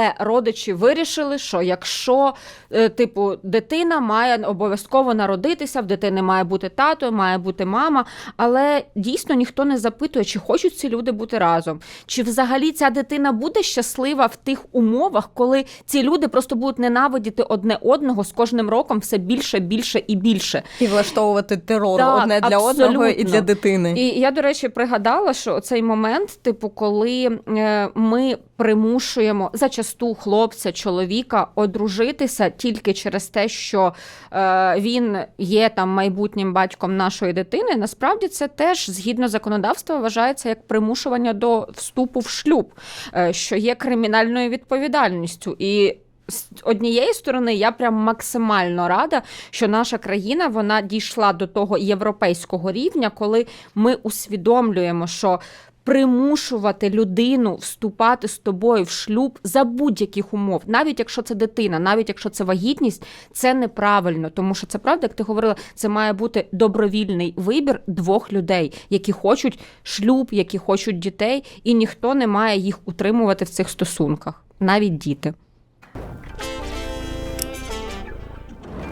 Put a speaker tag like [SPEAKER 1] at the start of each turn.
[SPEAKER 1] Але родичі вирішили, що якщо е, типу дитина має обов'язково народитися, в дитини має бути тато, має бути мама. Але дійсно ніхто не запитує, чи хочуть ці люди бути разом, чи взагалі ця дитина буде щаслива в тих умовах, коли ці люди просто будуть ненавидіти одне одного з кожним роком все більше, більше і більше.
[SPEAKER 2] І влаштовувати терор
[SPEAKER 1] Так,
[SPEAKER 2] одне для одного і для дитини.
[SPEAKER 1] І я, до речі, пригадала, що цей момент, типу, коли е, ми примушуємо зачасту хлопця, чоловіка одружитися тільки через те, що е, він є там майбутнім батьком нашої дитини, насправді це теж згідно законодавства вважається як примушування до вступу в шлюб, е, що є кримінальною відповідальністю. І з однієї сторони, я прям максимально рада, що наша країна вона дійшла до того європейського рівня, коли ми усвідомлюємо, що примушувати людину вступати з тобою в шлюб за будь-яких умов, навіть якщо це дитина, навіть якщо це вагітність, це неправильно, тому що це правда, як ти говорила, це має бути добровільний вибір двох людей, які хочуть шлюб, які хочуть дітей, і ніхто не має їх утримувати в цих стосунках, навіть діти.